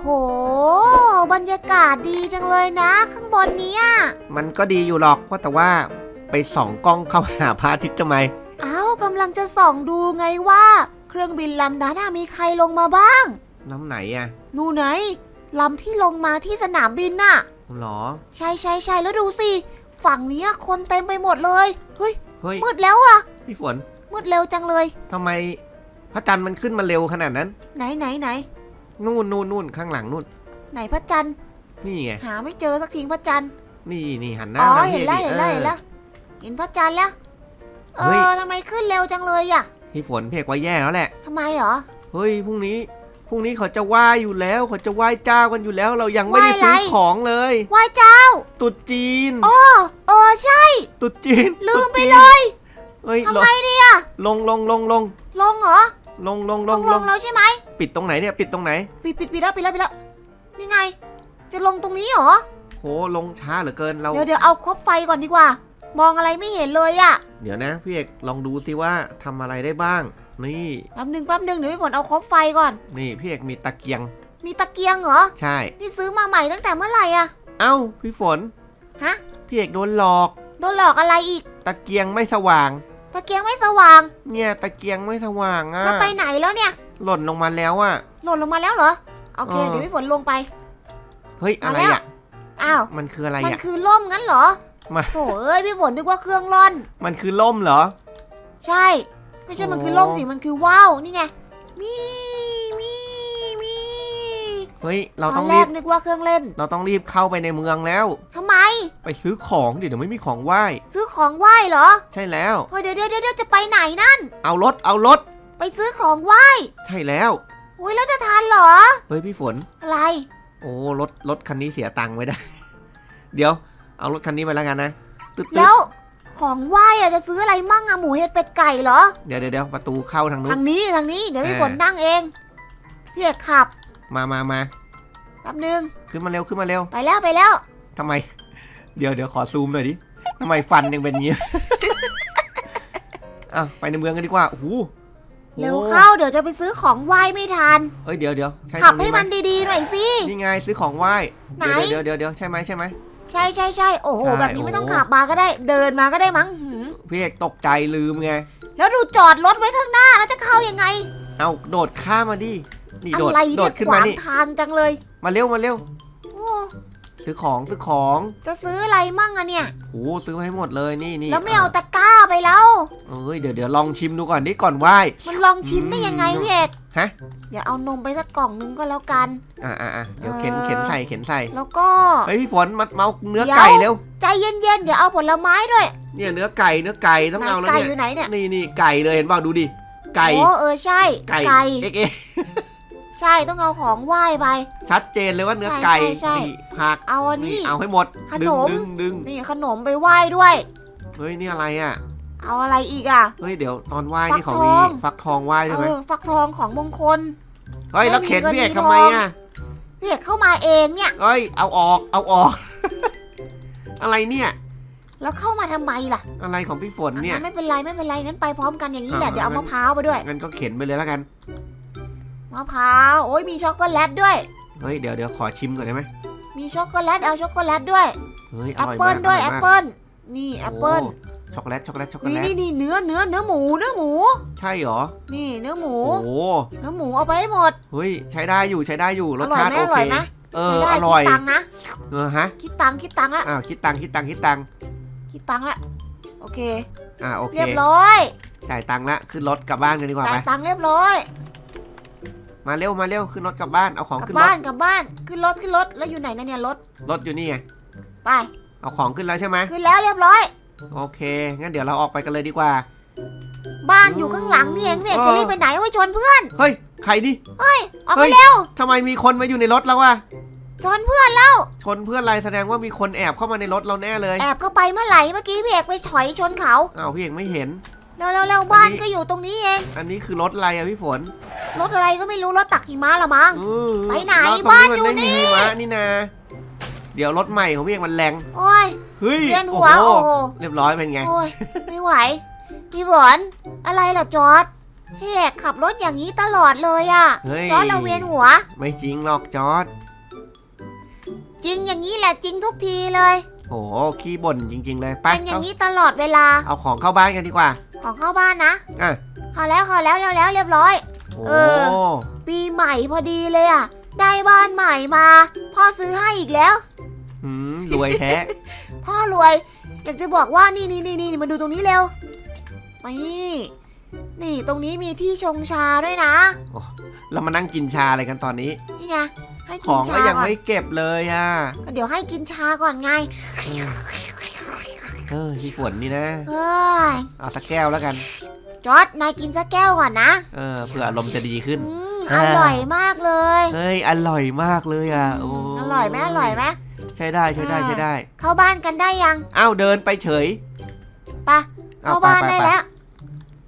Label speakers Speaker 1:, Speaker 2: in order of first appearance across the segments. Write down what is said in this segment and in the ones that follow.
Speaker 1: โห บรรยากาศดีจังเลยนะ ข้างบนเนี้ย
Speaker 2: มันก็ดีอยู่หรอกว่าแต่ว่าไปส่องกล้องเข้าหาพระอาทิตย์ทำไม
Speaker 1: เอ้ากำลังจะส่องดูไงว่า เครื่องบินลำนั้นน่ะมีใครลงมาบ้าง
Speaker 2: น้ำไหนอะ
Speaker 1: นู่นไหนลำที่ลงมาที่สนามบินน่ะ
Speaker 2: หรอ
Speaker 1: ใช่ใช่ใช่แล้วดูสิ ฝั่งเนี้ยคนเต็มไปหมดเลย เฮ้ย
Speaker 2: เฮ้ย
Speaker 1: มืดแล้วอะ
Speaker 2: พี่ฝน
Speaker 1: มืดเร็วจังเลย
Speaker 2: ทำไมพระจันทร์มันขึ้นมาเร็วขนาดนั้น
Speaker 1: ไหนไหนไหน
Speaker 2: นู่นนู่นนู่นข้างหลังนู่น
Speaker 1: ไหนพระจันทร์
Speaker 2: นี่ไง
Speaker 1: หาไม่เจอสักทีพระจันทร์
Speaker 2: นี่นี่หันหน้า
Speaker 1: อ๋อ
Speaker 2: มา
Speaker 1: เห็นแล้ว
Speaker 2: พี่
Speaker 1: เห็นแล้ว
Speaker 2: ออ
Speaker 1: เห็นแล้ว เห็นพระจันทร์แล้ว เอ
Speaker 2: เฮ้ย
Speaker 1: อทำไมขึ้นเร็วจังเลยอะ
Speaker 2: พี่ฝนเพกว่าแย่แล้วแหละ
Speaker 1: ทำไมเหรอ
Speaker 2: เฮ้ยพรุ่งนี้พรุ่งนี้เขาจะไหว้อยู่แล้วเขาจะไหว้เจ้ากันอยู่แล้ว เรายังไม่ได้
Speaker 1: ไหว้
Speaker 2: ซื้อ
Speaker 1: อะไร
Speaker 2: ของเลย
Speaker 1: ไหว้เจ้า
Speaker 2: ตรุษจีน
Speaker 1: โอ้เออใช่
Speaker 2: ตรุษจีน
Speaker 1: ลืม
Speaker 2: ตรุษ
Speaker 1: ไป
Speaker 2: จีน
Speaker 1: เลย
Speaker 2: เฮ้ย
Speaker 1: ทำ
Speaker 2: ลง
Speaker 1: ไงดีอะ
Speaker 2: ลงลงลงลง
Speaker 1: ลงเหรอ
Speaker 2: ลงลง
Speaker 1: ล
Speaker 2: ล
Speaker 1: ง
Speaker 2: ง
Speaker 1: ล
Speaker 2: ล
Speaker 1: ง
Speaker 2: ง
Speaker 1: แล้วใช่ไหม
Speaker 2: ปิดตรงไหนเนี่ยปิดตรงไหน
Speaker 1: ปิดปิดปิดแล้วปิดแล้วปิดแล้วนี่ไง จะลงตรงนี้เหรอ
Speaker 2: โหลงช้าเหลือเกินเรา
Speaker 1: เดี๋ยวเดี๋ยวเอาครบไฟก่อนดีกว่า มองอะไรไม่เห็นเลยอะ
Speaker 2: เดี๋ยวนะพี่เอกลองดูซิว่าทำอะไรได้บ้าง นี่
Speaker 1: แป๊บหนึ่งแป๊บหนึ่งเดี๋ยวพี่ฝนเอาครบไฟก่อน
Speaker 2: นี่พี่เอกมีตะเกียง
Speaker 1: มีตะเกียงเหรอ
Speaker 2: ใช่
Speaker 1: นี่ซื้อมาใหม่ตั้งแต่เมื่อไหร่อะ
Speaker 2: เอ้าพี่ฝน
Speaker 1: ฮะ
Speaker 2: พี่เอกโดนหลอก
Speaker 1: โดนหลอกอะไรอีก
Speaker 2: ตะเกียงไม่สว่าง
Speaker 1: ตะเกียงไม่สว่าง
Speaker 2: เนี่ยตะเกียงไม่สว่างอะ
Speaker 1: แล้วไปไหนแล้วเนี่ย
Speaker 2: หล่นลงมาแล้วอะ
Speaker 1: หล่นลงมาแล้วเหรอ โอเค
Speaker 2: เออ
Speaker 1: เดี๋ยวพี่ฝนลงไป
Speaker 2: เฮ้ย อะไร
Speaker 1: มาแล้ว
Speaker 2: อะ
Speaker 1: อ้าว
Speaker 2: มันคืออะไร
Speaker 1: มัน
Speaker 2: อะ
Speaker 1: คือล่มงั้นเหรอ
Speaker 2: มา
Speaker 1: โถเอ้ยพี่ฝนนึกว่าเครื่องร่อน
Speaker 2: มันคือล่มเหรอ
Speaker 1: ใช่ ไม่ใช่ มันคือ
Speaker 2: โอ้
Speaker 1: ล่มสิ มันคือว่าว นี่ไงมีมีมี
Speaker 2: เฮ้ย เรา
Speaker 1: ต
Speaker 2: ต้
Speaker 1: อ
Speaker 2: อนง
Speaker 1: แร
Speaker 2: รี
Speaker 1: ก
Speaker 2: บ
Speaker 1: นึกว่าเครื่องเล่น
Speaker 2: เราต้องรีบเข้าไปในเมืองแล้ว
Speaker 1: ทำไม
Speaker 2: ไปซื้อของดิเดี๋ยวไม่มีของไหว้
Speaker 1: ซื้อของไหว้เหรอ
Speaker 2: ใช่แล้ว
Speaker 1: เฮ้ยเดี๋ยวเดี๋ยวเดี๋ยวจะไปไหนนั่น
Speaker 2: เอารถ เอารถ
Speaker 1: ไปซื้อของไหว้
Speaker 2: ใช่แล้ว
Speaker 1: อุ้ยแล้วจะทานเหรอ
Speaker 2: เฮ้ยพี่ฝน
Speaker 1: อะไร
Speaker 2: โอ้ รถ รถคันนี้เสียตังค์ไม่ได้ เดี๋ยว เอารถคันนี้ไปแล้วกันนะ ตึ๊ดตึ๊
Speaker 1: แล้
Speaker 2: ด
Speaker 1: วของไหว้อะจะซื้ออะไรมั่งอะหมูเห็ดเป็ดไก่เหรอ
Speaker 2: เดี๋ยวเดี๋ยวเดี๋ยวประตูเข้าทางนู้
Speaker 1: ทานงนี้ทางนี้เดี๋ยวพี่
Speaker 2: อ่า
Speaker 1: ฝนนั่งเองพี่เอกขับ
Speaker 2: มามามา
Speaker 1: แป๊บนึง
Speaker 2: ขึ้นมาเร็วขึ้นมาเร็ว
Speaker 1: ไปแล้วไปแล้ว
Speaker 2: ทำไม เดี๋ยวเดี๋ยวขอซูมหน่อยดิทำไมฟันยังเป็นอย่างงี้อะไปในเมืองกันดีกว่าโอ้โห
Speaker 1: เร็วเข้าเดี๋ยวจะไปซื้อของไหว้ไม่ทัน
Speaker 2: เอ้ยเดี๋ยวเดี๋ยวใช่
Speaker 1: ขับ
Speaker 2: ตรง
Speaker 1: ให้
Speaker 2: นี้ไหม
Speaker 1: มันดีๆหน่อยสิ
Speaker 2: นี่ไงซื้อของไหว้
Speaker 1: ไหน
Speaker 2: เดี๋ยวเดี๋ยวเดี๋ยวเดี๋ยวใช่ไหมใช่ไหม
Speaker 1: ใช่ใช่ใช่โอ้โห
Speaker 2: ใช่
Speaker 1: แบบนี้ไม่ต้อง
Speaker 2: โอ้
Speaker 1: ขับมาก็ได้ เดินมาก็ได้มั้งหืม
Speaker 2: พี่เอกตกใจลืมไง
Speaker 1: แล้วดูจอดรถไว้ข้างหน้าแล้วจะเข้ายังไง
Speaker 2: เอาโดดข้ามมาดินี่
Speaker 1: อะ
Speaker 2: โดด
Speaker 1: ไร
Speaker 2: โด
Speaker 1: เนี่
Speaker 2: ด
Speaker 1: ย
Speaker 2: ขึ้น
Speaker 1: ขวามา
Speaker 2: งนี่
Speaker 1: ทางจังเลย
Speaker 2: มาเร็วมาเร็ว
Speaker 1: โอ้
Speaker 2: ซื้อของซื้อของ
Speaker 1: จะซื้ออะไรมั่งอะเนี่ย
Speaker 2: โอ้ซื้อมาให้หมดเลยนี่นี่
Speaker 1: แล้วไม่เอาตะกร้าไปแล้ว
Speaker 2: เอ้ยเดี๋ยวเดี๋ยวลองชิมดูก่อนดิก่อนไหว้
Speaker 1: มันลองชิมได้ยังไง
Speaker 2: อืม
Speaker 1: พี่เอก
Speaker 2: ฮะ
Speaker 1: เดี๋ยวเอานมไปสักกล่องนึงก็แล้วกัน
Speaker 2: อ่าอ่าอ่าเดี๋ยวเข็น
Speaker 1: เออ
Speaker 2: เข็นใส่เข็นใส่
Speaker 1: แล้วก็
Speaker 2: เฮ้ยพี่ฝนมาเมาเนื้อ
Speaker 1: เดี๋ยว
Speaker 2: ไก่เร็ว
Speaker 1: ใจเย็นๆเดี๋ยวเอาผลไม้ด้วย
Speaker 2: เนี่ยเนื้อไก่เนื้อไก่ต้อง
Speaker 1: ไหน
Speaker 2: เอาแล้ว
Speaker 1: ไก่
Speaker 2: เนี่
Speaker 1: อยยู่ไหนเนี่ย
Speaker 2: นี่นี่ไก่เลยเห็นเปล่าดูดิไก่
Speaker 1: โอ้เออใช่
Speaker 2: ไก่
Speaker 1: ไก่
Speaker 2: เอ็กเอ็ก
Speaker 1: ใช่ต้องเอาของไหว้ไป
Speaker 2: ชัดเจนเลยว่าเนื้อ
Speaker 1: ใช่
Speaker 2: ไก่
Speaker 1: ใช่ใช่
Speaker 2: นี่ผัก
Speaker 1: เอาอัน
Speaker 2: นี่
Speaker 1: นี้
Speaker 2: เอาให้หมด
Speaker 1: ข
Speaker 2: ดึ
Speaker 1: น
Speaker 2: ง
Speaker 1: ม
Speaker 2: ดึงดึง
Speaker 1: นี่ขนมไปไหว้ด้วย
Speaker 2: เฮ้ยนี่อะไรอะ
Speaker 1: เอาอะไรอีกอะ
Speaker 2: เฮ้ยเดี๋ยวตอนไหว้
Speaker 1: ฟัก
Speaker 2: นี่เขา
Speaker 1: ท
Speaker 2: มี
Speaker 1: อง
Speaker 2: ฟักทองไหว้ด้วย
Speaker 1: เอ
Speaker 2: ไหม
Speaker 1: อฟักทองของมงคล
Speaker 2: เฮ้ยแล้ว
Speaker 1: ให้มี
Speaker 2: เข็น
Speaker 1: เงิน
Speaker 2: พี่เอก
Speaker 1: มี
Speaker 2: ทำไม
Speaker 1: ทอง
Speaker 2: อะ
Speaker 1: พี่เอกเข้ามาเองเนี่ย
Speaker 2: เฮ้ยเอาออกเอาออก อะไรเนี่ย
Speaker 1: แล้วเข้ามาทำไมล่ะ
Speaker 2: อะไรของพี่ฝนเนี่ย
Speaker 1: อะไม่เป็นไรไม่เป็นไรงั้นไปพร้อมกันอย่างนี้แหละ
Speaker 2: อ่า
Speaker 1: เดี๋ยวเอามะพร้าวไปด้วย
Speaker 2: งั้นก็เข็นไปเลยแล้วกัน
Speaker 1: มะพร้าวโอ้ยมีช็อกโกแลตด้วย
Speaker 2: เฮ้ยเดี๋ยวเดี๋ยวขอชิมก่อนได้ไหม
Speaker 1: มีช็อกโกแลตเอาช็อกโกแลตด้วย
Speaker 2: เฮ้ยอ
Speaker 1: แอป
Speaker 2: ร่อย
Speaker 1: เปิ
Speaker 2: มา
Speaker 1: ล
Speaker 2: ก
Speaker 1: ด้วย
Speaker 2: ร่
Speaker 1: แอยป
Speaker 2: มาก
Speaker 1: เปิลนี่แอปเปิล
Speaker 2: โอ้ช็อกโกแลตช็อกโกแลตช็อกโก
Speaker 1: นี่
Speaker 2: แลต
Speaker 1: นี่นี่เนื้อเนื้อเนื้อหมูเนื้อหมู
Speaker 2: ใช่เหรอ
Speaker 1: นี่เนื้อหมู
Speaker 2: โอ้โห
Speaker 1: เนื้อหมูเอาไปให้หมด
Speaker 2: เฮ้ยใช้ได้อยู่ใช้ได้อยู่ร
Speaker 1: อ
Speaker 2: ส
Speaker 1: ร่อย
Speaker 2: ชาติ
Speaker 1: ไหม
Speaker 2: โอ
Speaker 1: อร่
Speaker 2: เค
Speaker 1: อยไหม
Speaker 2: เออ
Speaker 1: ไม่ได้
Speaker 2: อ
Speaker 1: คิ
Speaker 2: ร่อย
Speaker 1: ดตังค์นะ
Speaker 2: เออฮะ
Speaker 1: คิดตังค์คิดตังค์ละ
Speaker 2: อ้าวคิดตังค์คิดตังค์คิดตังค์
Speaker 1: คิดตังค์ละโอเค
Speaker 2: อ่าโอเค
Speaker 1: เรียบร้อย
Speaker 2: จ่ายตังค์ละขึ้นรถกลับบ้านกันดีกว่า
Speaker 1: จ่า
Speaker 2: ไป
Speaker 1: ยตังค์เรียบร้อย
Speaker 2: มาเร็วมาเร็วขึ้นรถกลับบ้านเอาของ
Speaker 1: กลับ
Speaker 2: ขึ้นร
Speaker 1: บ้า
Speaker 2: ถ
Speaker 1: นกลับบ้านขึ้นรถขึ้นรถแล้วอยู่ไหนนะเนี่ยรถ
Speaker 2: รถอยู่นี่ไง
Speaker 1: ไป
Speaker 2: เอาของขึ้นแล้วใช่ไหม
Speaker 1: ขึ้นแล้วเรียบร้อย
Speaker 2: โอเคงั้นเดี๋ยวเราออกไปกันเลยดีกว่า
Speaker 1: บ้านอยู่ข้างหลังนี่เองพี่เอกจะรีบไปไหนไว้ชนเพื่อน
Speaker 2: เฮ้ยใครนี่
Speaker 1: ออก
Speaker 2: เฮ้
Speaker 1: ไป
Speaker 2: ย
Speaker 1: เร็ว
Speaker 2: ทำไมมีคนมาอยู่ในรถแล้ววะ
Speaker 1: ชนเพื่อนแล้ว
Speaker 2: ชนเพื่อนอะไรแสดงว่ามีคนแอบเข้ามาในรถเราแน่เลย
Speaker 1: แอบเข้าไปเมื่อไหร่เมื่อกี้พี่เอกไปถอยชนเขา
Speaker 2: อ้าวพี่เอกไม่เห็น
Speaker 1: เร็วเร็วเร็วบ้าน
Speaker 2: อันนี้
Speaker 1: ก็อยู่ตรงนี้เอง
Speaker 2: อันนี้คือรถอะไรอะพี่ฝน
Speaker 1: รถอะไรก็ไม่รู้รถตักหิมะละมั้ง
Speaker 2: เออ
Speaker 1: ไปไหน
Speaker 2: แล้วตรง
Speaker 1: บ้าน
Speaker 2: มั
Speaker 1: อยู่
Speaker 2: ไม่มี
Speaker 1: นี่
Speaker 2: หิมะนี่นะ เดี๋ยวรถใหม่ของพี่เอกมันแรง
Speaker 1: โอ้ย
Speaker 2: เฮ้ย
Speaker 1: เวียนหัว
Speaker 2: โอ้
Speaker 1: โอ้
Speaker 2: โห
Speaker 1: โห
Speaker 2: เรียบร้อยเป็นไง
Speaker 1: โอ้ยไม่ไหว พี่ฝนอะไรล่ะจอร์ดพี่เอกขับรถอย่างนี้ตลอดเลยอะ
Speaker 2: เฮ้ย
Speaker 1: จอร์ดเราเวียนหัว
Speaker 2: ไม่จริงหรอกจอร์ด
Speaker 1: จริงอย่างนี้แหละจริงทุกทีเลย
Speaker 2: โอ้โหขี้บ่นจริง ๆ เลยไป
Speaker 1: เป็นอย่า
Speaker 2: เอา
Speaker 1: งนี้ตลอดเวลา
Speaker 2: เอาของเข้าบ้านกันดีกว่า
Speaker 1: ของเข้าบ้านนะ
Speaker 2: อะ
Speaker 1: พอแล้วพอแล้วแล้วแล้วเรียบร้อย
Speaker 2: โอ้
Speaker 1: เออ ปีใหม่พอดีเลยอะได้บ้านใหม่มา พ่อซื้อให้อีกแล้ว
Speaker 2: หืมรวยแท้
Speaker 1: พ่อรวย อยากจะบอกว่านี่นี่นี่นี่มาดูตรงนี้เร็วนี่นี่ตรงนี้มีที่ชงชาด้วยนะ
Speaker 2: เรามานั่งกินชาอะไรกันตอนนี้
Speaker 1: นี่ไงให้
Speaker 2: ข
Speaker 1: กิน
Speaker 2: อง
Speaker 1: ชา
Speaker 2: ก็ยัง
Speaker 1: ก่อน
Speaker 2: ไม่เก็บเลยอะ
Speaker 1: ก็เดี๋ยวให้กินชาก่อนไง
Speaker 2: เออพี่ฝนนี่นะ
Speaker 1: เฮ้ย
Speaker 2: เอาสักแก้วแล้วกัน
Speaker 1: จอร์ดนายกินสักแก้วก่อนนะ
Speaker 2: เออเผื่ออารมณ์จะดีขึ้น
Speaker 1: อืม
Speaker 2: อ่า
Speaker 1: อร่อยมากเลย
Speaker 2: เฮ้ยอร่อยมากเลยอะโอ้
Speaker 1: อร่อยไหมอร่อยไหม
Speaker 2: ใช่ได้ใช่ได้
Speaker 1: อ่า
Speaker 2: ใช่ได้
Speaker 1: เข้าบ้านกันได้ยัง
Speaker 2: อ้าวเดินไปเฉย
Speaker 1: ไป
Speaker 2: อ
Speaker 1: เข้า
Speaker 2: ไป
Speaker 1: บ้าน
Speaker 2: ป
Speaker 1: ได้
Speaker 2: ป
Speaker 1: แล้ว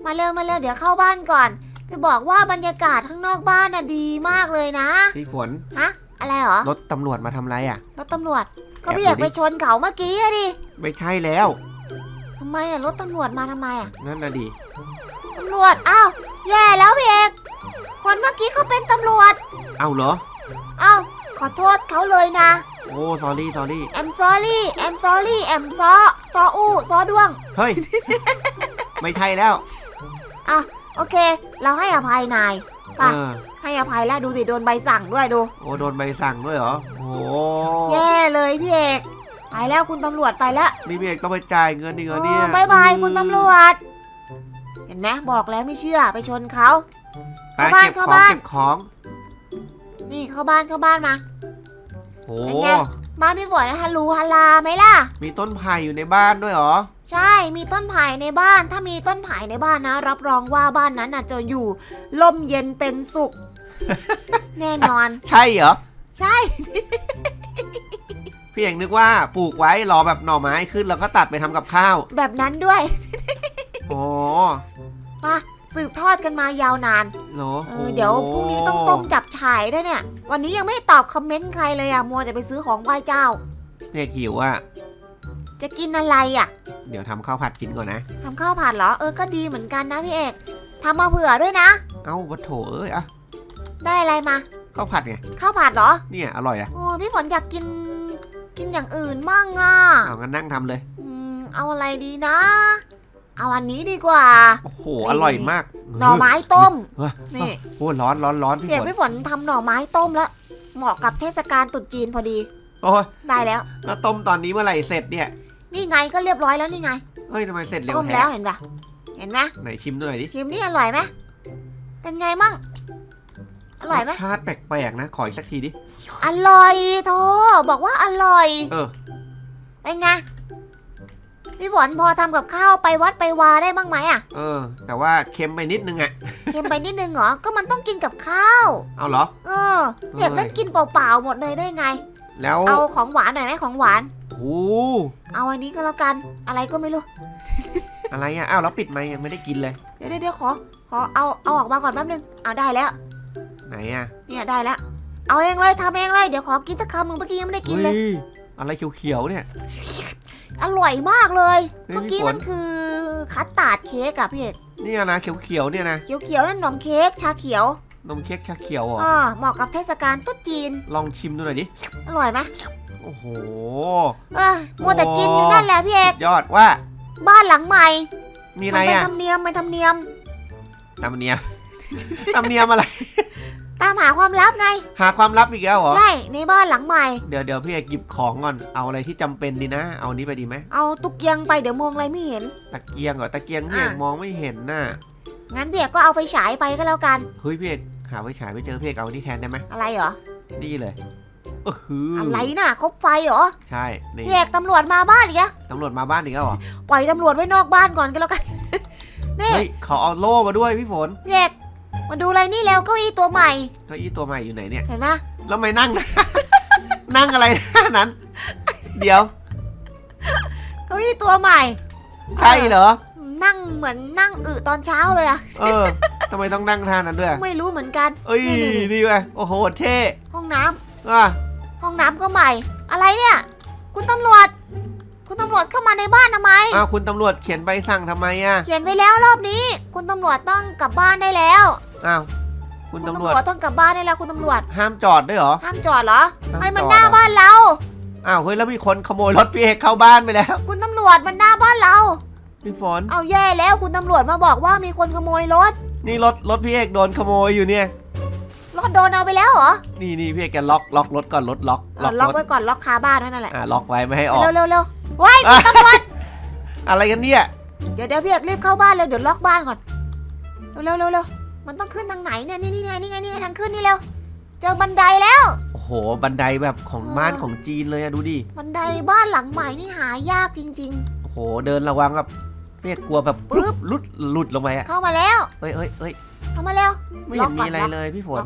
Speaker 1: มาเร็วมาเร็วเดี๋ยวเข้าบ้านก่อน จะบอกว่าบรรยากาศข้างนอกบ้านน่ะดีมากเลยนะ
Speaker 2: พี่ฝน
Speaker 1: ฮะ อะไรเหรอ
Speaker 2: รถตำรวจมาทำไรอะ
Speaker 1: รถตำรวจ ก็
Speaker 2: แอบ
Speaker 1: พี่อยาก
Speaker 2: ดูดิ
Speaker 1: ไปชนเขาเมื่อกี้อะดิ
Speaker 2: ไม่ใช่แล้ว
Speaker 1: ทำไมอะรถตำรวจมาทำไมอะ
Speaker 2: นั่นน่ะดิ
Speaker 1: ตำรวจอ้าวแย่แล้วพี่เอกคนเมื่อกี้เขาเป็นตำรวจ
Speaker 2: เอ้าเหรอ
Speaker 1: อ้าวขอโทษเขาเลยนะ
Speaker 2: โอ้สอรี่สอรี่
Speaker 1: I'm sorry I'm sorry I'm ซอซออู้ซอด้วง
Speaker 2: เฮ้ย ไม่ใช่แล้ว
Speaker 1: อะ โอเค เราให้อภัยนายไป
Speaker 2: เออ
Speaker 1: ให้อภัยแล้วดูสิโดนใบสั่งด้วยดู
Speaker 2: โอ้โดนใบสั่งด้วยเหรอ โอ้โห
Speaker 1: แย่เลยพี่เอกไปแล้วคุณตำรวจไปแล้ว
Speaker 2: นี่พี่เอกต้องไปจ่ายเงินอีกเหรอเนี่ย
Speaker 1: บายบายคุณตำรวจ เห็นไหมบอกแล้วไม่เชื่อไปชนเขา
Speaker 2: ไป
Speaker 1: เข้าบ้าน
Speaker 2: เก็บข
Speaker 1: เข้า
Speaker 2: อง
Speaker 1: บ้าน
Speaker 2: เก็บของ
Speaker 1: นี่เข้าบ้านเข้าบ้านมา
Speaker 2: โอ้
Speaker 1: เป็นไง บ้านพี่ฝนนะฮัลโหลฮัลลาไหมล่ะ
Speaker 2: มีต้นไผ่อยู่ในบ้านด้วยเหรอ
Speaker 1: ใช่มีต้นไผ่ในบ้าน ถ้ามีต้นไผ่ในบ้านนะ รับรองว่าบ้านนั้นน่ะจะอยู่ ลมเย็นเป็นสุข แน่นอน
Speaker 2: ใช่เหรอ
Speaker 1: ใช่
Speaker 2: พี่เอกนึกว่าปลูกไว้รอแบบหน่อไม้ขึ้นแล้วก็ตัดไปทำกับข้าว
Speaker 1: แบบนั้นด้วย
Speaker 2: โอ้
Speaker 1: มาสืบทอดกันมายาวนาน
Speaker 2: โห
Speaker 1: เออเดี๋ยวพรุ่งนี้ต้องต้มจับฉ่ายด้วยเนี่ย วันนี้ยังไม่ได้ตอบคอมเมนต์ใครเลยอะมัวแต่ไปซื้อของไหว้เจ้า
Speaker 2: พี่เอกหิวอะ
Speaker 1: จะกินอะไรอะ
Speaker 2: เดี๋ยวทำข้าวผัดกินก่อนนะ
Speaker 1: ทำข้าวผัดเหรอ เออ ก็ดีเหมือนกันนะพี่เอกทำมาเผื่อด้วยนะ
Speaker 2: เอ้าวัดโถเอ้ยอะ
Speaker 1: ได้อะไรมา
Speaker 2: ข้าวผัดไง
Speaker 1: ข้าวผัดเหรอ
Speaker 2: เนี่ยอร่อยอะ
Speaker 1: โอ้พี่ฝนอยากกินกินอย่างอื่นมั่งอะ
Speaker 2: เอางั้นนั่งทำเลย
Speaker 1: อืมเอาอะไรดีนะ เอาอันนี้ดีกว่า
Speaker 2: โอ้โหอร่อยมาก
Speaker 1: หน่อไม้ต้ม
Speaker 2: เฮ้ย
Speaker 1: นี่
Speaker 2: โอ้ร้อนร้อนร้อนพี่
Speaker 1: เพีย
Speaker 2: ฝ
Speaker 1: ก
Speaker 2: น
Speaker 1: พี่ฝนทำหน่อไม้ต้มแล้ว เหมาะกับเทศกาลตรุษจีนพอดี
Speaker 2: โอ้ย
Speaker 1: ได้แล้ว
Speaker 2: แล้วต้มตอนนี้เมื่อไหร่เสร็จเนี่ย
Speaker 1: นี่ไงก็เรียบร้อยแล้วนี่ไง
Speaker 2: เฮ้ยทำไมเสร็จเร็ว
Speaker 1: ต้ม
Speaker 2: แท้
Speaker 1: แล้วเห็นปะเห็นไหม
Speaker 2: ไหนชิมดูหน่อยดิ
Speaker 1: ชิมนี่อร่อยไหมเป็นไงมั่ง อร่อยไหม
Speaker 2: สชาติแปลกๆนะ ขออีกสักทีดิ
Speaker 1: อร่อยโทบอกว่าอร่อย
Speaker 2: เออ
Speaker 1: เป็นไงพี่ฝนพอทำกับข้าวไปวัดไปวาได้บ้างไหมอะ
Speaker 2: เออ แต่ว่าเค็มไปนิดนึงอะ
Speaker 1: เค็มไปนิดนึงเหรอ ก็มันต้องกินกับข้าว
Speaker 2: เอาเหรอ
Speaker 1: เออเด็กเล่นกินเปล่าๆหมดเลยได้ไง
Speaker 2: แล้ว
Speaker 1: เอาของหวานหน่อยไหมของหวาน
Speaker 2: โอ้โห
Speaker 1: เอาอันนี้ก็แล้วกัน อะไรก็ไม่รู้
Speaker 2: อะไรอะอ้าวแล้วปิดไหมค์ยังไม่ได้กินเลย
Speaker 1: เดี๋ยวเดี๋ยวเดี๋ยวขอ ขอเอาเอาออกมาก่อนแป๊บนึง เอาได้แล้ว
Speaker 2: ไหนอะ
Speaker 1: เนี่ยได้แล้วเอาเองเลยทำเองเลยเดี๋ยวขอกินสักคำหนึ่งเมื่อกี้ยังไม่ได้กินเลย
Speaker 2: ฮ้อะไรเขียวๆเนี่ย
Speaker 1: อร่อยมากเลย
Speaker 2: เฮ้ย
Speaker 1: เมื่อกี้
Speaker 2: พี่ฝน
Speaker 1: มันคือคัสตาร์ดเค้กอะพี่เอก
Speaker 2: เนี่ยนะเขียวๆเนี่ยนะ
Speaker 1: เขียวๆนั่นขนมเค้กชาเขียว
Speaker 2: นมเค้กชาเขียวเหรอ
Speaker 1: อ่าเหมาะกับเทศกาลตรุษจีน
Speaker 2: ลองชิมดูหน่อยดิ
Speaker 1: อร่อยไหม
Speaker 2: โอ้โห
Speaker 1: เอ้ยมัวแต่กินอยู่นั่นแหละพี่เอก
Speaker 2: ยอดว่า
Speaker 1: บ้านหลังใหม่
Speaker 2: มี
Speaker 1: มั
Speaker 2: อะไร
Speaker 1: เป็น
Speaker 2: อะ
Speaker 1: ธรรมเนียมเป็นธรรมเนียม
Speaker 2: ธรรมเนียมธรรมเนียมอะไร
Speaker 1: ตามหาความลับไง
Speaker 2: หาความลับอีกแล้วเหรอ
Speaker 1: ใช่ในบ้านหลังใหม่
Speaker 2: เดี๋ยวเดี๋ยวพี่เอกหยิบของก่อน เอาอะไรที่จำเป็นดีนะ เอานี้ไปดีไหม
Speaker 1: เอาตุกเกียงไปเดี๋ยวมองอะไรไม่เห็น
Speaker 2: ตะเกียงเหรอ ตะเกียงพี่เอก
Speaker 1: อะ
Speaker 2: มองไม่เห็นน่ะ
Speaker 1: งั้นพี่เอกก็เอาไฟฉายไปก็แล้วกัน
Speaker 2: เฮ้ยพี่เอกหาไฟฉายไม่เจอพี่เอกเอาอันนี้แทนได้ไหม
Speaker 1: อะไรเหรอ
Speaker 2: นี่เลยเออหืออ
Speaker 1: อะไรน่ะคบไฟเหรอ
Speaker 2: ใช่ นี่
Speaker 1: พี่เอกตำรวจมาบ้านอีกแล้ว
Speaker 2: ตำรวจมาบ้านอีกแล้วเหรอ
Speaker 1: ปล่อยตำรวจไว้นอกบ้านก่อนก็แล้วกัน นี่
Speaker 2: เฮ้ยเขาเอาโล่มาด้วยพี่ฝน
Speaker 1: พี่เอก มาดูอะไรนี่แล้วเก้าอี้ตัวใหม่
Speaker 2: เก้าอี้ตัวใหม่อยู่ไหนเนี่ย
Speaker 1: เห็นไหม
Speaker 2: แล้วทำไม่นั่งนั่งอะไรท่านั้น เดี๋ยว
Speaker 1: เก้าอี้ตัวใหม่
Speaker 2: ใช่เหรอ
Speaker 1: นั่งเหมือนนั่งอึตอนเช้าเลยอะ
Speaker 2: เออทำไมต้องนั่งท่านั้นด้วย
Speaker 1: ไม่รู้เหมือนกัน
Speaker 2: เอ้ย
Speaker 1: นี่นี่นี่
Speaker 2: นี่ไงโอ้โหเท่
Speaker 1: ห้องน้ำ
Speaker 2: อะ
Speaker 1: ห้องน้ำก็ใหม่ อะไรเนี่ย คุณตำรวจ คุณตำรวจเข้ามาในบ้านทำไม
Speaker 2: อ้าวคุณตำรวจเขียนใบสั่งทำไมอะ
Speaker 1: เขียนไว้แล้วรอบนี้ คุณตำรวจต้องกลับบ้านได้แล้ว
Speaker 2: อ้าวคุณตำรวจ
Speaker 1: ต้องกลับบ้านได้แล้วคุณตำรวจ
Speaker 2: ห้ามจอดด้วยเหรอ
Speaker 1: ห้ามจอดเหรอ
Speaker 2: ห้าม
Speaker 1: ให้มัน
Speaker 2: จอด
Speaker 1: หน้า
Speaker 2: อะ
Speaker 1: บ้านเรา
Speaker 2: อ้าวเฮ้ยแล้วมีคนขโมยรถพี่เอกเข้าบ้านไปแล้ว
Speaker 1: คุณตำรวจมันหน้าบ้านเรา
Speaker 2: พี่ฝน
Speaker 1: เอาแย่แล้วคุณตำรวจมาบอกว่ามีคนขโมยรถ
Speaker 2: นี่รถรถพี่เอกโดนขโมยอยู่เนี่ย
Speaker 1: รถโดนเอาไปแล้วเหรอ
Speaker 2: นี่นี่พี่เอกแกล็อกล็อกรถก่อนรถล็อก
Speaker 1: เออล็อก
Speaker 2: รถ
Speaker 1: ไว้ก่อนล็อกคาบ้านไว้นั่นแหละ
Speaker 2: อ่าล็อกไว้ไม่ให้ออก
Speaker 1: เร็วเร็วเร็วว้าย
Speaker 2: อะ
Speaker 1: คุณตำรวจ
Speaker 2: อะไรกันเนี่ย
Speaker 1: เดี๋ยวเดี๋ยวพี่เอกรีบเข้าบ้านเลยเดี๋ยวล็อกบ้านก่อน เร็วเร็วเร็ว มันต้องขึ้นทางไหนเนี่ยนี่นี่ไงนี่ไงนี่ไงทางขึ้นนี่เร็วเจอบันไดแล้ว
Speaker 2: โอ้โห บันไดแบบของ
Speaker 1: เออ
Speaker 2: บ้านของจีนเลยอะดูดิ
Speaker 1: บันไดบ้านหลังใหม่นี่หายากจริง
Speaker 2: โอ้โห เดินระวังแบบพี่เอกกลัวแบบ
Speaker 1: ปึ๊บ
Speaker 2: หลุดหลุดลงไป
Speaker 1: ๆ
Speaker 2: อะ
Speaker 1: เข้ามาแล้ว
Speaker 2: เฮ้ยเฮ้ยเฮ้ย
Speaker 1: เข้ามาแล้ว
Speaker 2: ไม่
Speaker 1: ล็
Speaker 2: เห็
Speaker 1: อก
Speaker 2: น
Speaker 1: ก่
Speaker 2: มี
Speaker 1: อน
Speaker 2: อะไร
Speaker 1: ล็อก
Speaker 2: เลยพี่ฝน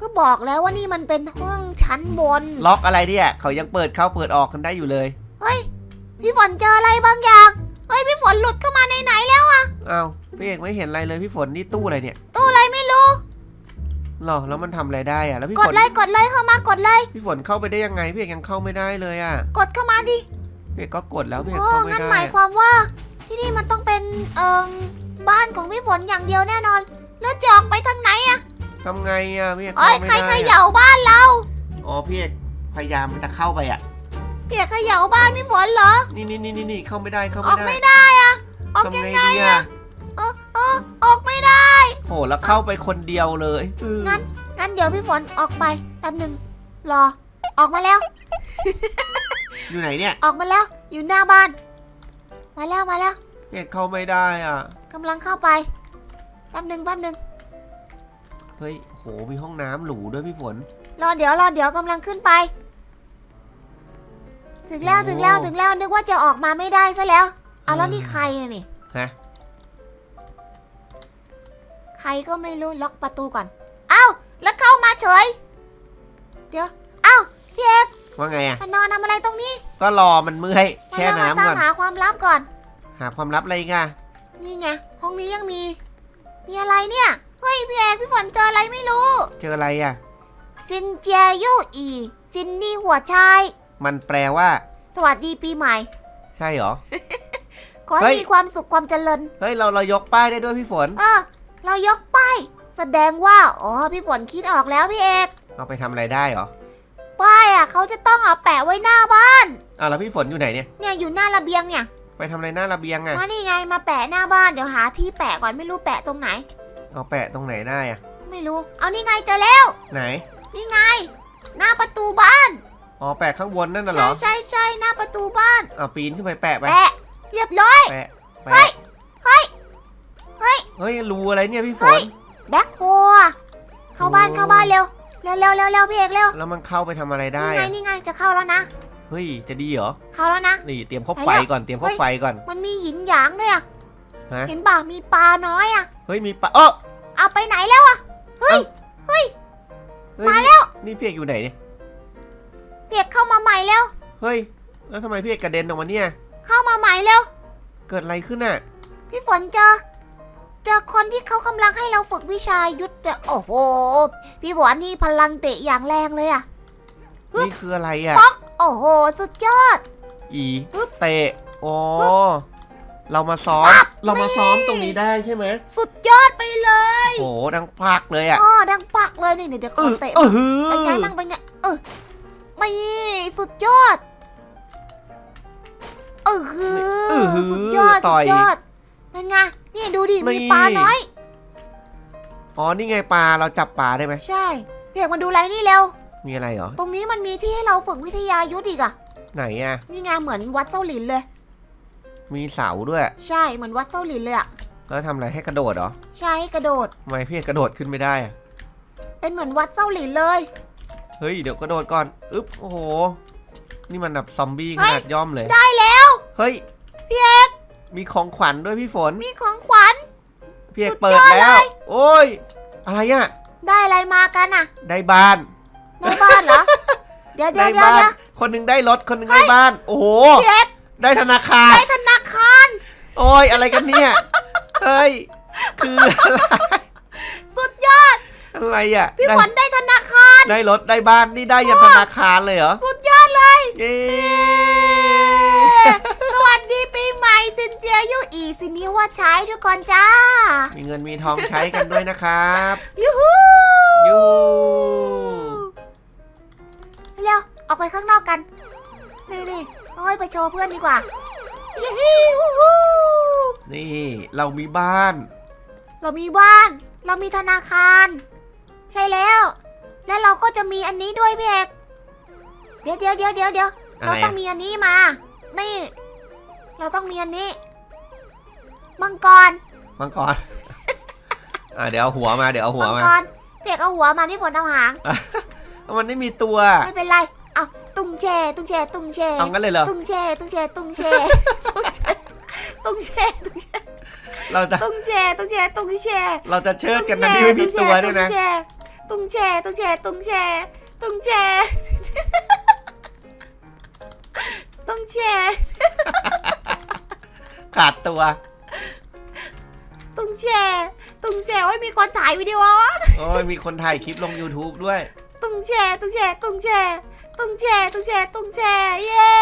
Speaker 1: ก็บอกแล้วว่านี่มันเป็นห้องชั้นบน
Speaker 2: ล็อกอะไรเนี่ย เขายังเปิดเข้าเปิดออกกันได้อยู่เลย
Speaker 1: เฮ้ยพี่ฝนเจออะไรบางอย่างเฮ้ยพี่ฝนหลุดเข้ามาในไหนแล้ว
Speaker 2: อ้าวพี่เอกไม่เห็นอะไรเลยพี่ฝนนี่ตู้อะไรเนี่ย
Speaker 1: ตู้อะไรไม่รู้
Speaker 2: หรอแล้วมันทำอะไรได้อะแล้วพี่
Speaker 1: ก
Speaker 2: ฝ
Speaker 1: ด
Speaker 2: น
Speaker 1: เลยกดเลยเข้ามากดเลย
Speaker 2: พี่ฝนเข้าไปได้ยังไงพี่เอกยังเข้าไม่ได้เลยอะ
Speaker 1: กดเข้ามาดิ
Speaker 2: พี่เอกก็กดแล้วพี่เอก
Speaker 1: โอ้
Speaker 2: เข้าไม่
Speaker 1: งั้น
Speaker 2: ได้
Speaker 1: หมายความว่า ที่นี่มันต้องเป็นเอ่อบ้านของพี่ฝนอย่างเดียวแน่นอน แล้วจะออกไปทางไหนอะ
Speaker 2: ทำไงอะพี่เอก
Speaker 1: เอ้
Speaker 2: เข้ายไม่
Speaker 1: ใคร
Speaker 2: ได้
Speaker 1: เข
Speaker 2: อะ
Speaker 1: ย่าบ้านเรา
Speaker 2: อ๋อพี่เอกพยายามจะเข้าไปอะ
Speaker 1: เปียกเขย่าบ้านพี่ฝนเหรอ
Speaker 2: นี่นี่นี่นี่นี่เข้าไม่ได้เข้า
Speaker 1: ออก
Speaker 2: ไม่
Speaker 1: ไม่
Speaker 2: ได้
Speaker 1: ได้อะออก
Speaker 2: ทำ
Speaker 1: ยัง
Speaker 2: ไง
Speaker 1: ไง
Speaker 2: ดีอะ
Speaker 1: เออเออออกไม่ได้
Speaker 2: โหแล้วเข้าไปคนเดียวเลยเออ
Speaker 1: งั้น งั้นเดี๋ยวพี่ฝนออกไปแป๊บหนึ่งรอ ออกมาแล้ว
Speaker 2: อยู่ไหนเนี่ย
Speaker 1: ออกมาแล้ว อยู่หน้าบ้าน มาแล้วมาแล้ว
Speaker 2: พี่เอกเข้าไม่ได้อะ
Speaker 1: กำลังเข้าไปแป๊บหนึ่งแป๊บหนึ่ง
Speaker 2: เฮ้ยโหมีห้องน้ำหรูด้วยพี่ฝน
Speaker 1: รอเดี๋ยวรอเดี๋ยวกำลังขึ้นไป ถึงแล้ว
Speaker 2: โอ้
Speaker 1: ถึงแล้วถึงแล้วนึกว่าจะออกมาไม่ได้ซะแล้วเอาแล้ว
Speaker 2: อืม
Speaker 1: นี่ใครอะนี่
Speaker 2: ฮะ
Speaker 1: ใครก็ไม่รู้ล็อกประตูก่อน เอ้าแล้วเข้ามาเฉย เดี๋ยว เอ้าพี่เอก
Speaker 2: ว่าไงอะ
Speaker 1: มานอนทำอะไรตรงนี้
Speaker 2: ก็รอมันเมื่อยแช่
Speaker 1: มา
Speaker 2: น้ำ
Speaker 1: ตา
Speaker 2: ก่
Speaker 1: ม
Speaker 2: อน
Speaker 1: หาความลับก่อน
Speaker 2: หาความลับอะไรอีกัน
Speaker 1: นี่ไงห้องนี้ยังมี มีอะไรเนี่ยเฮ้ยพี่เอกพี่ฝนเจออะไรไม่รู้
Speaker 2: เจออะไรอะ
Speaker 1: ซินเจียยู่อีจินนี่หัวชาย
Speaker 2: มันแปลว่า
Speaker 1: สวัสดีปีใหม่
Speaker 2: ใช่เหรอ
Speaker 1: ขอให้
Speaker 2: เฮ้ย
Speaker 1: มีความสุขความเจริญ
Speaker 2: เฮ้ยเราเรายกป้ายได้ด้วยพี่ฝน
Speaker 1: เออ เรายกป้ายแสดงว่า อ๋อ พี่ฝนคิดออกแล้วพี่เอก
Speaker 2: เอาไปทำอะไรได้เหรอ
Speaker 1: ป้ายอะเขาจะต้องเอาแปะไว้หน้าบ้าน
Speaker 2: อ้าวแล้วพี่ฝนอยู่ไหนเนี่ย
Speaker 1: เนี่ยอยู่หน้าระเบียงเนี่ย
Speaker 2: ไปทำอะไรหน้าระเบียงอะ
Speaker 1: มานี่ไงมาแปะหน้าบ้านเดี๋ยวหาที่แปะก่อนไม่รู้แปะตรงไหน
Speaker 2: เอาแปะตรงไหนได้อะ
Speaker 1: ไม่รู้ เอานี่ไงเจอแล้ว
Speaker 2: ไหน
Speaker 1: นี่ไง หน้าประตูบ้าน
Speaker 2: อ๋อแปะข้างบนนั่นน่ะเหร
Speaker 1: ใช่
Speaker 2: อ
Speaker 1: ใช่ใช่หน้าประตูบ้าน
Speaker 2: เอาปีนขึ้นไปแปะไป
Speaker 1: แปะเรียบร้อย
Speaker 2: แปะ
Speaker 1: เฮ้
Speaker 2: แปะ
Speaker 1: ยเฮ้ย เฮ้ย
Speaker 2: เฮ้ยรูอะไรเนี่ยพี่ฝ
Speaker 1: เฮ้
Speaker 2: น
Speaker 1: ย แบ็คโฮอะเข้าบ้าน
Speaker 2: โอ้
Speaker 1: เข้าบ้านเร็ว เร็วเร็วเร็วเร็วพี่เอกเร็ว
Speaker 2: แล้วมันเข้าไปทำอะไรได้
Speaker 1: นี่ไง
Speaker 2: อะ
Speaker 1: นี่ไงจะเข้าแล้วนะ
Speaker 2: เฮ้ยจะดีเหรอ
Speaker 1: เข้าแล้วนะ
Speaker 2: นี่เตรียมคบ
Speaker 1: ไป
Speaker 2: ไฟ
Speaker 1: แล้ว
Speaker 2: ก่อนเตรียมค
Speaker 1: เฮ้
Speaker 2: บ
Speaker 1: ย
Speaker 2: ไฟก่อน
Speaker 1: มันมีหินหยางด้วยอะ
Speaker 2: ฮะ
Speaker 1: เห็นป่ะมีปลาน้อยอะ
Speaker 2: เฮ้ยมีปลาเออ
Speaker 1: เอาไปไหนแล้วอะเฮ้ย
Speaker 2: เฮ้ย
Speaker 1: มา
Speaker 2: นี่
Speaker 1: แล้ว
Speaker 2: นี่พี่เอกอยู่ไหนเนี่ย
Speaker 1: เปียกเข้ามาใหม่แล้ว
Speaker 2: เฮ้ย แล้วทำไมพี่เอกกระเด็นออกมาเนี่ย
Speaker 1: เข้ามาใหม่แล้ว
Speaker 2: เกิดอะไรขึ้นน่ะ
Speaker 1: พี่ฝนเจอ เจอคนที่เขากำลังให้เราฝึกวิชายุทธอะโอ้โห พี่ฝนนี่พลังเตะอย่างแรงเลยอะ ฮึบ
Speaker 2: นี่คืออะไรอะ
Speaker 1: โอ้โห สุดยอด
Speaker 2: อี
Speaker 1: ฮึบ
Speaker 2: เตะโอ้เรามาซ้อม
Speaker 1: ปั๊บ
Speaker 2: เรามาซ้อม
Speaker 1: นี่
Speaker 2: ตรงนี้ได้ใช่ไหม
Speaker 1: สุดยอดไปเลย
Speaker 2: โอ้ดังพักเลยอะ
Speaker 1: อ๋อดังปักเลยนี่เดี๋ยว
Speaker 2: เอ
Speaker 1: ขอ
Speaker 2: อ
Speaker 1: เตะ
Speaker 2: เออหือ
Speaker 1: เป็นไงมั่งเป็นไงเออ นี่สุดยอด เออหื
Speaker 2: เออ
Speaker 1: อ
Speaker 2: หือ
Speaker 1: สุดยอด
Speaker 2: ต่
Speaker 1: สุ
Speaker 2: อย
Speaker 1: ดยอดเป็นไงนี่ดูดิ
Speaker 2: นี่
Speaker 1: มีปลาน้อย
Speaker 2: อ๋อนี่ไงปลาเราจับปลาได้ไหม
Speaker 1: ใช่พี่เอกมาดูอะไรนี่เร็ว
Speaker 2: มีอะไรเหรอ
Speaker 1: ตรงนี้มันมีที่ให้เราฝึกวิทยายุทธอีกอะ
Speaker 2: ไหนอะ
Speaker 1: นี่ไงเหมือนวัดเส้าหลินเลย
Speaker 2: มีเสาด้วย
Speaker 1: ใช่เหมือนวัดเส้าหลินเลยอะ
Speaker 2: แล้วทำอะไรให้กระโดดเหรอ
Speaker 1: ใช่ให้กระโดด
Speaker 2: ทำไมพี่เอกกระโดดขึ้นไม่ได้อะ
Speaker 1: เป็นเหมือนวัดเส้าหลินเลย
Speaker 2: เฮ้ยเดี๋ยวกระโดดก่อนอึ๊บโอ้โห นี่มันแบบซอมบี้ข
Speaker 1: เฮ้ย
Speaker 2: นาดย่อมเลย
Speaker 1: ได้แล้ว
Speaker 2: เฮ้ย
Speaker 1: พี่เอก
Speaker 2: มีของขวัญด้วยพี่ฝน
Speaker 1: มีของขวัญ
Speaker 2: พี่เอก
Speaker 1: สุด
Speaker 2: เปิด
Speaker 1: ยอด
Speaker 2: แล้ว
Speaker 1: เลย
Speaker 2: โอ้ย อะไรอะ
Speaker 1: ได้อะไรมากันอะ
Speaker 2: ได้บ้าน
Speaker 1: ในบ้านเหรอเดี๋ยวเดี๋
Speaker 2: ได้
Speaker 1: ยวเดี๋ยว
Speaker 2: บ้าน
Speaker 1: เดี๋ยว
Speaker 2: คนหนึงได้รถคนหนึงได้บ้าน โอ้โห
Speaker 1: พี่เอก
Speaker 2: ได้ธนาคาร
Speaker 1: ได้ธนาคาร
Speaker 2: โอ้ยอะไรกันเนี่ยเฮ้ยคืออะไร
Speaker 1: สุดยอด
Speaker 2: อะไรอะ
Speaker 1: พี่
Speaker 2: ได้
Speaker 1: ฝนได้ธนาคาร
Speaker 2: ได้รถได้บ้านนี่ได้ยันธนาคารเลยเหรอ
Speaker 1: สุดยอดเลย
Speaker 2: เย้
Speaker 1: สินี้ว่าใช้ทุกคนจ้า
Speaker 2: มีเงินมีทองใช้กันด้วยนะครับ
Speaker 1: ยูฮู
Speaker 2: ยู
Speaker 1: เร็วออกไปข้างนอกกัน นี่นี่โอ้ยไปโชว์เพื่อนดีกว่ายูฮูฮูฮู
Speaker 2: นี่เรามีบ้าน
Speaker 1: เรามีบ้าน เรามีธนาคาร ใช่แล้ว และเราก็จะมีอันนี้ด้วยพี่เอกเดี๋ยวเดี๋ยวเดี๋ยวเดี๋ยวเดี๋ยว
Speaker 2: อะไร
Speaker 1: เราต้อ
Speaker 2: อะ
Speaker 1: งมีอันนี้มา นี่ เราต้องมีอันนี้ มังกร
Speaker 2: มังกร อะเดี๋ยวเอาหัวมาเดี๋ยวเอาหัว
Speaker 1: มั
Speaker 2: มา
Speaker 1: กรเปียกเอาหัวมาที่ผลเอาหาง
Speaker 2: มันไม่มีตัว
Speaker 1: ไม่เป็นไร เอาตุงแชตุงแชตุงแช
Speaker 2: เอางั้นเลยเหรอ
Speaker 1: ตุงแชตุงแชตุงแชตุงแชตุงแชตุงแช
Speaker 2: เราจะ
Speaker 1: ตุงแชตุงแชตุงแช
Speaker 2: เราจะเชิดกันนะที่ไม่มีตัวด้วยนะ
Speaker 1: ตุงแช ตุงแชตุงแชตุงแชตุงแช
Speaker 2: ขาดตัว
Speaker 1: ตุงแชตุงแชไว้มีคนถ่ายวิดีโอ
Speaker 2: โอ้ยมีคนถ่ายคลิปลง YouTube ด้วย
Speaker 1: ตุงแชตุงแชตุงแชตุงแชตุงแชตุงแชเย้